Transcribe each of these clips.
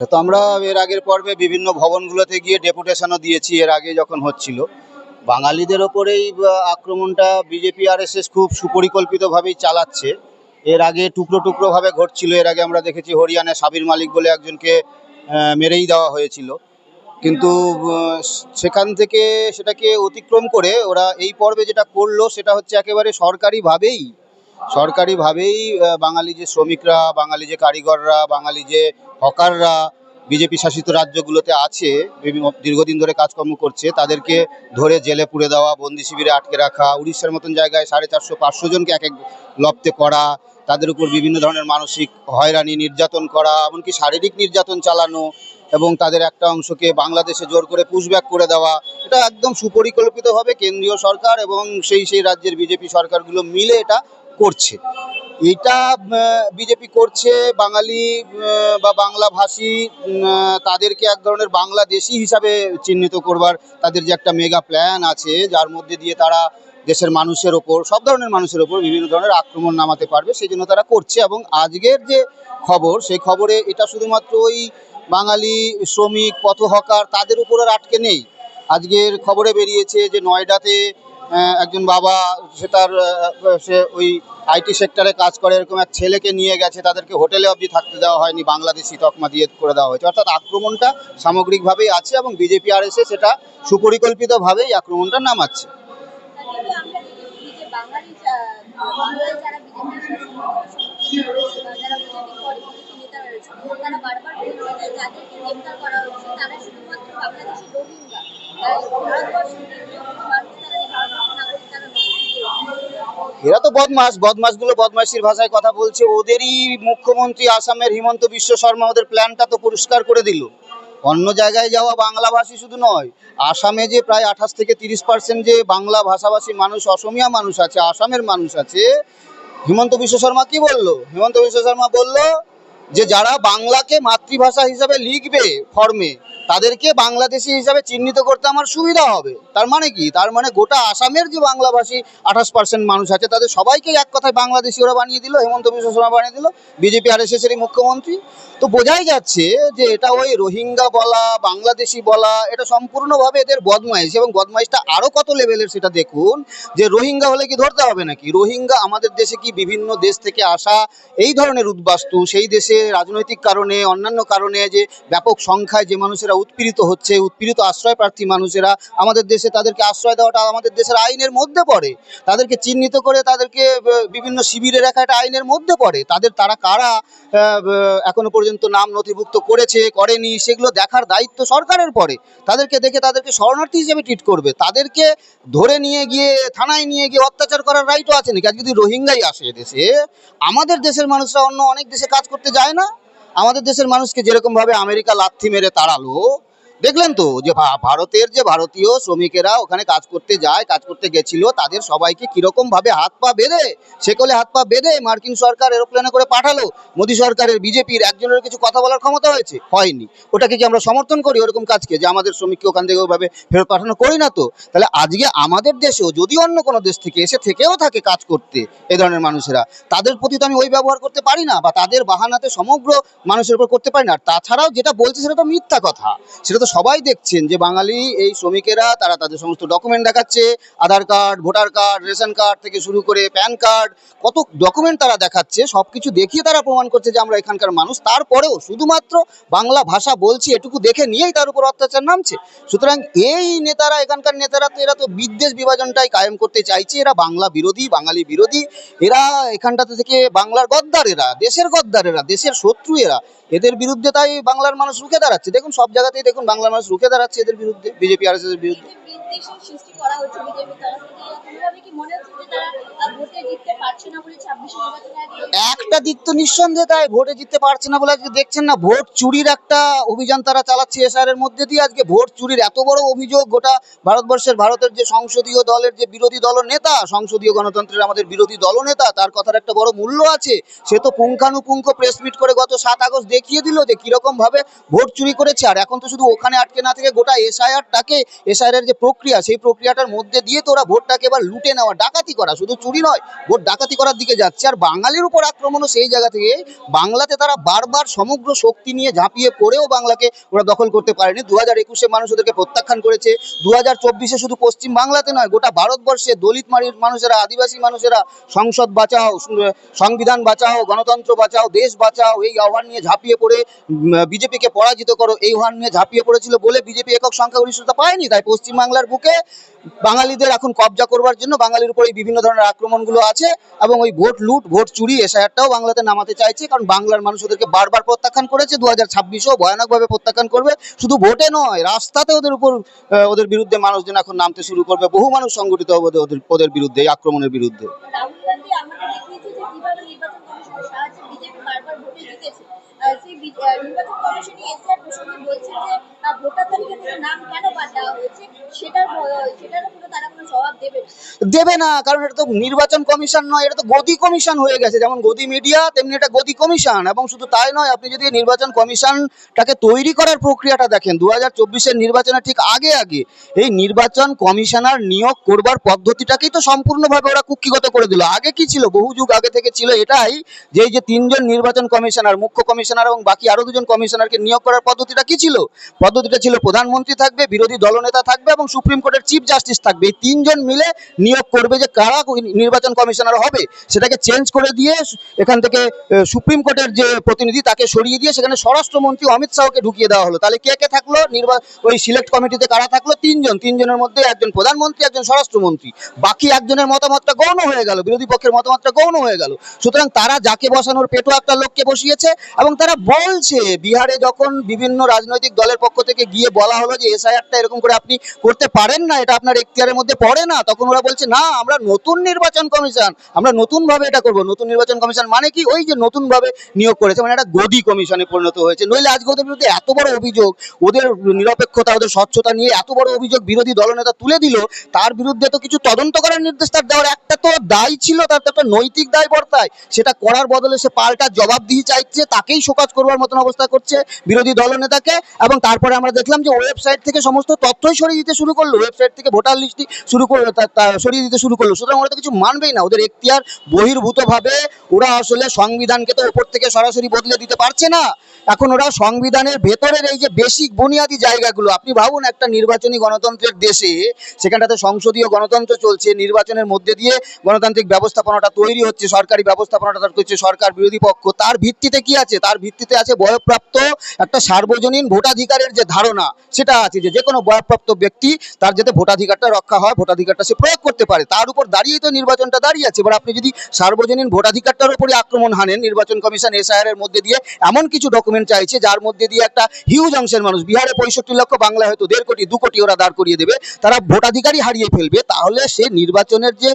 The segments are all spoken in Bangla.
তো আমরা এর আগের পর্বে বিভিন্ন ভবনগুলোতে গিয়ে ডেপুটেশনও দিয়েছি, এর আগে যখন হচ্ছিল। বাঙালিদের ওপরেই আক্রমণটা বিজেপি আর এস খুব সুপরিকল্পিতভাবেই চালাচ্ছে। এর আগে টুকরো টুকরোভাবে ঘটছিল, এর আগে আমরা দেখেছি হরিয়ানায় সাবির মালিক বলে একজনকে মেরেই দেওয়া হয়েছিল। কিন্তু সেখান থেকে সেটাকে অতিক্রম করে ওরা এই পর্বে যেটা করল সেটা হচ্ছে একেবারে সরকারিভাবেই সরকারিভাবেই বাঙালি যে শ্রমিকরা, বাঙালি যে কারিগররা, বাঙালি যে হকাররা, বিজেপি শাসিত রাজ্যগুলোতে আছে দীর্ঘদিন ধরে কাজকর্ম করছে, তাদেরকে ধরে জেলে পুড়ে দেওয়া, বন্দি শিবিরে আটকে রাখা, উড়িষ্যার মতন জায়গায় সাড়ে চারশো, পাঁচশো জনকে এক এক লপ্তে করা, তাদের উপর বিভিন্ন ধরনের মানসিক হয়রানি, নির্যাতন করা, এমনকি শারীরিক নির্যাতন চালানো এবং তাদের একটা অংশকে বাংলাদেশে জোর করে পুশব্যাক করে দেওয়া, এটা একদম সুপরিকল্পিতভাবে কেন্দ্রীয় সরকার এবং সেই সেই রাজ্যের বিজেপি সরকারগুলো মিলে এটা করছে। এটা বিজেপি করছে, বাঙালি বা বাংলা ভাষী তাদেরকে এক ধরনের বাংলাদেশি হিসাবে চিহ্নিত করবার তাদের যে একটা মেগা প্ল্যান আছে, যার মধ্যে দিয়ে তারা দেশের মানুষের ওপর, সব ধরনের মানুষের ওপর বিভিন্ন ধরনের আক্রমণ নামাতে পারবে সেই জন্য তারা করছে। এবং আজকের যে খবর, সেই খবরে এটা শুধুমাত্র ওই বাঙালি শ্রমিক, পথহকার, তাদের উপর আর আটকে নেই। আজকের খবরে বেরিয়েছে যে নয়ডাতে একজন বাবা, সে তার সে ওই আইটি সেক্টরে কাজ করে, এরকম এক ছেলেকে নিয়ে গেছে, তাদেরকে হোটেলে অবধি থাকতে দেওয়া হয়নি, বাংলাদেশি তকমা দিয়ে করে দেওয়া হয়েছে। অর্থাৎ আক্রমণটা সামগ্রিকভাবেই আছে এবং বিজেপি আর এসে সেটা সুপরিকল্পিতভাবেই আক্রমণটা নামাচ্ছে। তারা শুধুমাত্র রোহিঙ্গা কেন্দ্রীয় কোনো মানুষ তারা নেই, ভারতবর্ষের নাগরিক তারা নয় এরা তো বদমাস, বদমাসগুলো বদমাইশির ভাষায় কথা বলছে। ওদেরই মুখ্যমন্ত্রী আসামের হিমন্ত বিশ্ব শর্মা ওদের প্ল্যানটা তো পরিষ্কার করে দিল। অন্য জায়গায় যাওয়া বাংলাভাষী শুধু নয়, আসামে যে প্রায় আঠাশ থেকে তিরিশ পার্সেন্ট যে বাংলা ভাষাভাষী মানুষ, অসমিয়া মানুষ আছে, আসামের মানুষ আছে, হিমন্ত বিশ্ব শর্মা কি বলল? হিমন্ত বিশ্ব শর্মা বলল যে, যারা বাংলাকে মাতৃভাষা হিসাবে লিখবে ফর্মে তাদেরকে বাংলাদেশি হিসাবে চিহ্নিত করতে আমার সুবিধা হবে। তার মানে কি? তার মানে গোটা আসামের যে বাংলাভাষী আঠাশ পার্সেন্ট মানুষ আছে, তাদের সবাইকে এক কথায় বাংলাদেশি ওরা বানিয়ে দিল, হেমন্ত বিশ্ব শর্মা বানিয়ে দিল, বিজেপি আর এস মুখ্যমন্ত্রী। তো বোঝাই যাচ্ছে যে এটা ওই রোহিঙ্গা বলা, বাংলাদেশি বলা, এটা সম্পূর্ণভাবে এদের বদমাইশ এবং বদমাইশটা আরও কত লেভেলের সেটা দেখুন, যে রোহিঙ্গা হলে কি ধরতে হবে নাকি? রোহিঙ্গা আমাদের দেশে কি বিভিন্ন দেশ থেকে আসা এই ধরনের উদ্বাস্তু, সেই দেশে রাজনৈতিক কারণে, অন্যান্য কারণে যে ব্যাপক সংখ্যায় যে মানুষেরা উৎপীড়িত হচ্ছে, উৎপীড়িত আশ্রয় প্রার্থী মানুষেরা আমাদের দেশে তাদেরকে আশ্রয় দেওয়াটা আমাদের দেশের আইনের মধ্যে পড়ে। তাদেরকে চিহ্নিত করে তাদেরকে বিভিন্ন শিবিরে রাখা একটা আইনের মধ্যে পড়ে। তাদের, তারা কারা এখনও পর্যন্ত নাম নথিভুক্ত করেছে, করেনি, সেগুলো দেখার দায়িত্ব সরকারের পরে তাদেরকে দেখে তাদেরকে শরণার্থী হিসেবে ট্রিট করবে। তাদেরকে ধরে নিয়ে গিয়ে, থানায় নিয়ে গিয়ে অত্যাচার করার রাইটও আছে নাকি? আজকে যদি রোহিঙ্গাই আসে দেশে, আমাদের দেশের মানুষরা অন্য অনেক দেশে কাজ করতে যায় না? আমাদের দেশের মানুষকে যেরকম ভাবে আমেরিকা লাথি মেরে তাড়ালো দেখলেন তো যে ভারতের যে ভারতীয় শ্রমিকেরা ওখানে কাজ করতে যায়, কাজ করতে গেছিল, তাদের সবাইকে কীরকম ভাবে হাত পা বেঁধে সেকলে হাত পা বেঁধে মার্কিন সরকার এরোপ্লেনে করে পাঠালো। মোদী সরকারের বিজেপির একজনের কিছু কথা বলার ক্ষমতা হয়েছে? হয়নি। ওটাকে কি আমরা সমর্থন করি ওরকম কাজকে, যে আমাদের শ্রমিককে ওখান থেকে ওইভাবে ফেরত পাঠানো করি না তো? তাহলে আজকে আমাদের দেশেও, যদি অন্য কোনো দেশ থেকে এসে থেকেও থাকে কাজ করতে এই ধরনের মানুষেরা, তাদের প্রতি তো আমি ওই ব্যবহার করতে পারি না, বা তাদের বাহানাতে সমগ্র মানুষের উপর করতে পারি না। আর তাছাড়াও যেটা বলছে সেটা তো মিথ্যা কথা। সেটা তো সবাই দেখছেন যে বাঙালি, এই শ্রমিকেরা, তারা তাদের সমস্ত ডকুমেন্ট দেখাচ্ছে, Aadhaar card voter card ration card থেকে শুরু করে প্যান কার্ড কত ডকুমেন্ট তারা দেখাচ্ছে সব কিছু দেখিয়ে তারা প্রমাণ করছে যে আমরা এখানকার মানুষ। তারপরেও শুধুমাত্র বাংলা ভাষা বলছি, এটুকু দেখে নিয়েই তার উপর অত্যাচার নামছে। সুতরাং এই নেতারা, এখানকার নেতারা তো, এরা তো বিদ্বেষ বিভাজনটাই কায়েম করতে চাইছে। এরা বাংলা বিরোধী, বাঙালি বিরোধী। এরা এখানটাতে থেকে বাংলার গদ্দার এরা, দেশের গদ্দার এরা, দেশের শত্রু এরা। এদের বিরুদ্ধে তাই বাংলার মানুষ রুখে দাঁড়াচ্ছে। দেখুন, সব জায়গাতেই দেখুন বাংলার মানুষ রুখে দাঁড়াচ্ছে এদের বিরুদ্ধে বিজেপি আর এর বিরুদ্ধে? একটা দিক তো নিঃসন্দেহে তাই, ভোটে জিততে পারছে না বলে আজকে দেখছেন না, ভোট চুরির একটা অভিযান তারা চালাচ্ছে এসআর এর মধ্যে দিয়ে। আজকে ভোট চুরির এত বড় অভিযোগ, গোটা ভারতবর্ষের, ভারতের যে সংসদীয় দলের যে বিরোধী দল নেতা সংসদীয় গণতন্ত্রের আমাদের বিরোধী দল নেতা তার কথার একটা বড় মূল্য আছে। সে তো পুঙ্খানুপুঙ্খ প্রেস মিট করে গত সাত আগস্ট দেখিয়ে দিল যে কীরকম ভাবে ভোট চুরি করেছে। আর এখন তো শুধু ওখানে আটকে না থেকে গোটা এসআইআরটাকে এসআইআর যে প্রক্রিয়া, সেই প্রক্রিয়াটার মধ্যে দিয়ে তো ওরা ভোটটাকে এবার লুটে নেওয়া, ডাকাতি করা। শুধু চুরি নয়, ভোট ডাকাতি করার দিকে যাচ্ছে। আর বাঙালির উপর আক্রমণও সেই জায়গা থেকে বাংলাতে তারা বারবার সমগ্র শক্তি নিয়ে ঝাঁপিয়ে পড়েও বাংলাকে ওরা দখল করতে পারেনি। দু হাজার একুশে মানুষ ওদেরকে প্রত্যাখ্যান করেছে। দু হাজার চব্বিশে শুধু পশ্চিম বাংলাতে নয়, গোটা ভারতবর্ষে দলিত মারি- মানুষেরা, আদিবাসী মানুষেরা, সংসদ বাঁচাও সংবিধান বাঁচাও, গণতন্ত্র বাঁচাও, দেশ বাঁচাও, এই আহ্বান নিয়ে ঝাঁপিয়ে পড়ে বিজেপিকে পরাজিত করো, এই আহ্বান নিয়ে ঝাঁপিয়ে পড়েছিল বলে বিজেপি একক সংখ্যাগরিষ্ঠতা পায়নি। তাই পশ্চিমবাংলার বুকে বাঙালিদের এখন কবজা করবার জন্য বাঙালির উপর এই বিভিন্ন ধরনের আক্রমণগুলো আছে এবং ওই ভোট লুট, ভোট চুরি, এসআইআরটাও বাংলাতে নামাতে চাইছে কারণ বাংলার মানুষ ওদেরকে বারবার প্রত্যাখ্যান করেছে। দু হাজার ছাব্বিশেও ভয়ানকভাবে প্রত্যাখ্যান করবে। শুধু ভোটে নয়, রাস্তাতে ওদের উপর ওদের বিরুদ্ধে মানুষজন এখন নামতে শুরু করবে। বহু মানুষ সংগঠিত হবে ওদের- ওদের বিরুদ্ধে, এই আক্রমণের বিরুদ্ধে। নির্বাচন কমিশনই এসআর প্রসঙ্গে বলছে যে ভোটার তালিকা থেকে নাম কেন বাদ দেওয়া হয়েছে? সেটার কোনো তারা কোনো জবাব দেবে দেবে না, কারণ এটা তো নির্বাচন কমিশন নয়, এটা তো গদি কমিশন হয়ে গেছে। যেমন গদি মিডিয়া তেমনি এটা গদি কমিশন, এবং শুধু তাই নয়, আপনি যদি নির্বাচন কমিশনটাকে তৈরি করার প্রক্রিয়াটা দেখেন দু হাজার চব্বিশের নির্বাচনের ঠিক আগে আগে, এই নির্বাচন কমিশনার নিয়োগ করবার পদ্ধতিটাকেই তো সম্পূর্ণভাবে ওরা কুক্ষিগত করে দিল। আগে কি ছিল? বহু যুগ আগে থেকে ছিল এটাই যে যে তিনজন নির্বাচন কমিশনার, মুখ্য কমিশনার এবং বাকি আরও দুজন কমিশনারকে নিয়োগ করার পদ্ধতিটা কি ছিল? পদ্ধতিটা ছিল প্রধানমন্ত্রী থাকবে, বিরোধী দলনেতা থাকবে এবং সুপ্রিম কোর্টের চিফ জাস্টিস থাকবে। এই তিনজন মিলে নিয়োগ করবে যে কারা নির্বাচন কমিশনার হবে, সেটাকে চেঞ্জ করে দিয়ে এখান থেকে সুপ্রিম কোর্টের যে প্রতিনিধি তাকে সরিয়ে দিয়ে সেখানে স্বরাষ্ট্রমন্ত্রী অমিত শাহকে ঢুকিয়ে দেওয়া হলো। তাহলে কে কে থাকল? নির্বা, ওই সিলেক্ট কমিটিতে কারা থাকল? তিনজন। তিনজনের মধ্যে একজন প্রধানমন্ত্রী, একজন স্বরাষ্ট্রমন্ত্রী। বাকি একজনের মতামতটা গৌণ হয়ে গেল, বিরোধী পক্ষের মতামতটা গৌণ হয়ে গেল। সুতরাং তারা যাকে বসানোর পেটো একটা লোককে বসিয়েছে এবং তারা বলছে, বিহারে যখন বিভিন্ন রাজনৈতিক দলের পক্ষ থেকে গিয়ে বলা হলো যে এসআইআরটা এরকম করে আপনি করতে পারেন না, এটা আপনার এখতিয়ারের মধ্যে পড়ে না, তখন ওরা বলছে, না, আমরা নতুন নির্বাচন কমিশন, আমরা নতুন ভাবে এটা করব। নতুন নির্বাচন কমিশন মানে কি? ওই যে নতুন ভাবে নিয়োগ করেছে মানে একটা গদি কমিশনে পরিণত হয়েছে। নইলে আজকে ওদের বিরুদ্ধে এত বড় অভিযোগ, ওদের নিরপেক্ষতা, ওদের স্বচ্ছতা নিয়ে এত বড় অভিযোগ বিরোধী দলনেতা তুলে দিল, তার বিরুদ্ধে তো কিছু তদন্ত করার নির্দেশ তার দেওয়ার একটা তো দায় ছিল, তার তো একটা নৈতিক দায় বর্তায় সেটা করার বদলে সে পাল্টা জবাবদিহি চাইছে, তাকেই শোকাজ করবার মতন অবস্থা করছে বিরোধী দলনেতাকে এবং তারপরে আমরা দেখলাম যে ওয়েবসাইট থেকে সমস্ত তথ্যই সরিয়ে দিতে শুরু করল। ওয়েবসাইট থেকে ভোটার লিস্টটি শুরু করল সরিয়ে দিতে শুরু করল। সুতরাং ওরা তো কিছু মানবেই না। ওদের এখতিয়ার বহির্ভূতভাবে ওরা আসলে সংবিধানকে তো ওপর থেকে সরাসরি বদলে দিতে পারছে না। এখন ওরা সংবিধানের ভেতরের এই যে বেসিক বুনিয়াদি জায়গাগুলো, আপনি ভাবুন একটা নির্বাচনী গণতন্ত্রের দেশে, সেখানটাতে সংসদীয় গণতন্ত্র চলছে, নির্বাচনের মধ্যে দিয়ে গণতান্ত্রিক ব্যবস্থাপনাটা তৈরি হচ্ছে, সরকারি ব্যবস্থাপনাটা তার করছে সরকার বিরোধী পক্ষ, তার ভিত্তিতে কি আছে? তার ভিত্তিতে আছে বয়প্রাপ্ত একটা সার্বজনীন ভোটাধিকারের যে ধারণা, সেটা আছে যে যে কোনো বয়প্রাপ্ত ব্যক্তি তার যাতে ভোটাধিকারটা রক্ষা হয়, ভোটাধিকারটা সে প্রয়োগ করতে পারে। তার উপর দাঁড়িয়েই তো নির্বাচনটা দাঁড়িয়ে আছে। এবার আপনি যদি সার্বজনীন ভোটাধিকারটার উপরে আক্রমণ হানেন, নির্বাচন কমিশন, এসআইআর এর মধ্যে দিয়ে এমন কিছু ডকুমেন্ট চাইছে, যার মধ্যে দিয়ে একটা হিউজ অংশের মানুষ, বিহারে পঁয়ষট্টি লক্ষ, বাংলায় হয়তো দেড় কোটি, দু কোটি ওরা দাঁড় করিয়ে দেবে, তারা ভোটাধিকারই হারিয়ে ফেলবে, তাহলে সে নির্বাচনের যে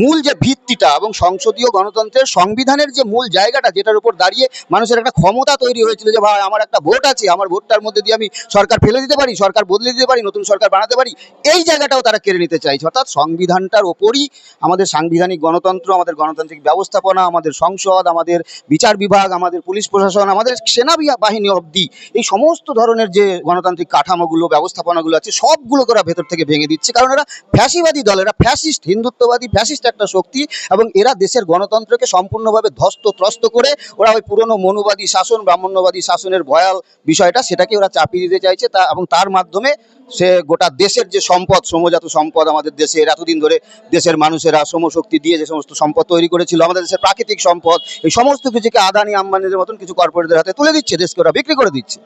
মূল যে ভিত্তিটা এবং সংসদীয় গণতন্ত্রের সংবিধানের যে মূল জায়গাটা, যেটার উপর দাঁড়িয়ে মানুষের একটা ক্ষমতা তৈরি হয়েছিল যে ভাই, আমার একটা ভোট আছে, আমার ভোটটার মধ্যে দিয়ে আমি সরকার ফেলে দিতে পারি, সরকার বদলে দিতে পারি, নতুন সরকার বানাতে পারি, এই জায়গাটাও তারা কেড়ে নিতে চাইছে। অর্থাৎ সংবিধানটার ওপরই আমাদের সাংবিধানিক গণতন্ত্র, আমাদের গণতান্ত্রিক ব্যবস্থাপনা, আমাদের সংসদ, আমাদের বিচার বিভাগ, আমাদের পুলিশ প্রশাসন, আমাদের সেনা বাহিনী অবধি এই সমস্ত ধরনের যে গণতান্ত্রিক কাঠামোগুলো, ব্যবস্থাপনাগুলো আছে, সবগুলোকে ওরা ভেতর থেকে ভেঙে দিচ্ছে। কারণ এরা ফ্যাসিবাদী দল, এরা ফ্যাসিস্ট, হিন্দুত্ববাদী ফ্যাসিস্ট একটা শক্তি এবং এরা দেশের গণতন্ত্রকে সম্পূর্ণভাবে ধ্বস্ত ত্রস্ত করে ওরা ওই পুরনো মনুবাদী শাসন, ব্রাহ্মণ্যবাদী শাসনের ভয়াল বিষয়টা সেটাকে ওরা চাপিয়ে দিতে চাইছে। তা এবং তার মাধ্যমে সে গোটা দেশের যে সম্পদ শ্রমজাত সম্পদ আমাদের দেশের এতদিন ধরে দেশের মানুষেরা শ্রমশক্তি দিয়ে যে সমস্ত সম্পদ তৈরি করেছিল, আমাদের দেশের প্রাকৃতিক সম্পদ, এই সমস্ত কিছুকে আদানি আম্বানিদের মতন কিছু কর্পোরেটদের হাতে তুলে দিচ্ছে, দেশকে ওরা বিক্রি করে দিচ্ছে।